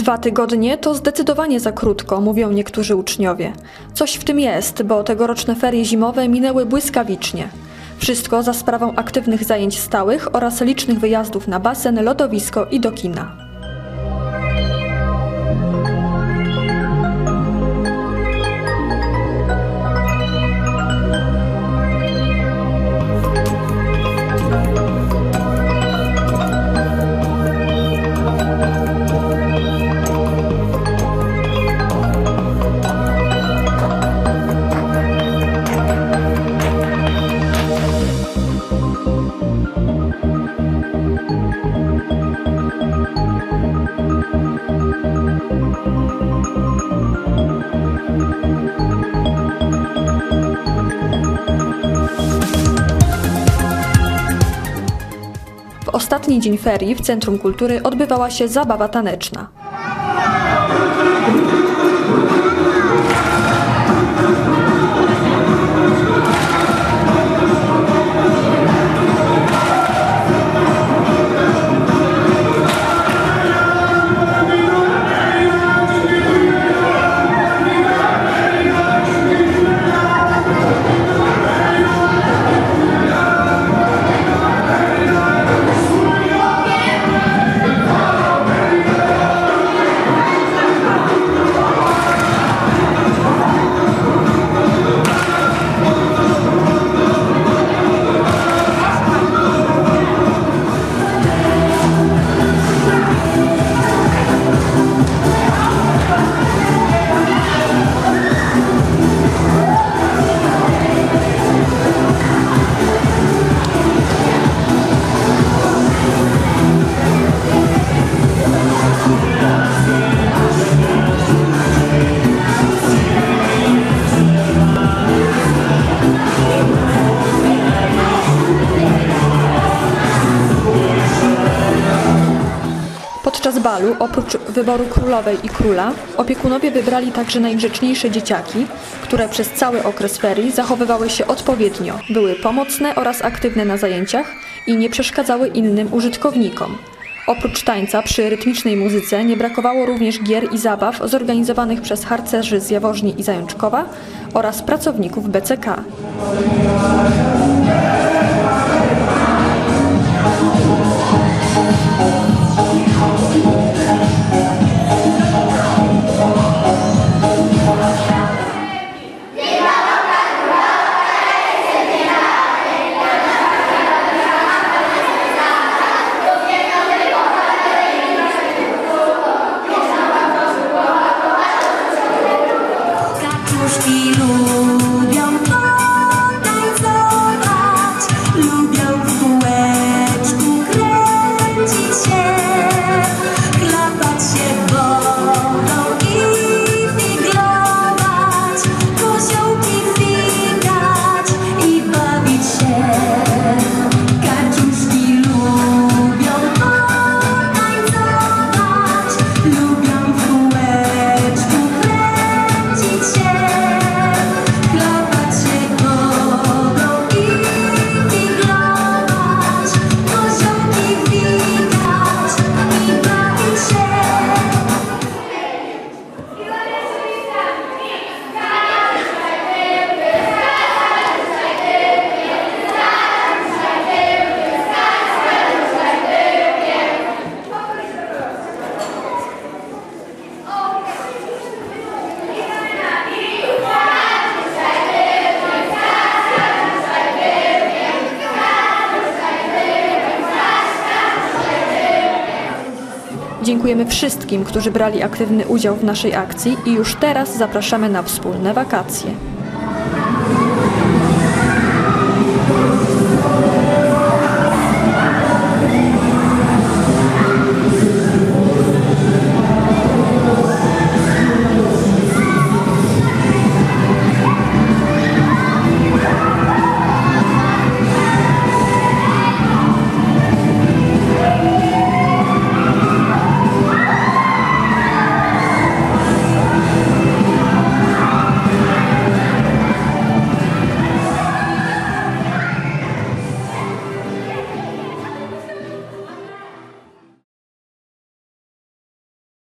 Dwa tygodnie to zdecydowanie za krótko, mówią niektórzy uczniowie. Coś w tym jest, bo tegoroczne ferie zimowe minęły błyskawicznie. Wszystko za sprawą aktywnych zajęć stałych oraz licznych wyjazdów na basen, lodowisko i do kina. W ostatni dzień ferii w Centrum Kultury odbywała się zabawa taneczna. Podczas balu, oprócz wyboru królowej i króla, opiekunowie wybrali także najgrzeczniejsze dzieciaki, które przez cały okres ferii zachowywały się odpowiednio, były pomocne oraz aktywne na zajęciach i nie przeszkadzały innym użytkownikom. Oprócz tańca przy rytmicznej muzyce nie brakowało również gier i zabaw zorganizowanych przez harcerzy z Jaworzni i Zajączkowa oraz pracowników BCK. Dziękujemy wszystkim, którzy brali aktywny udział w naszej akcji i już teraz zapraszamy na wspólne wakacje.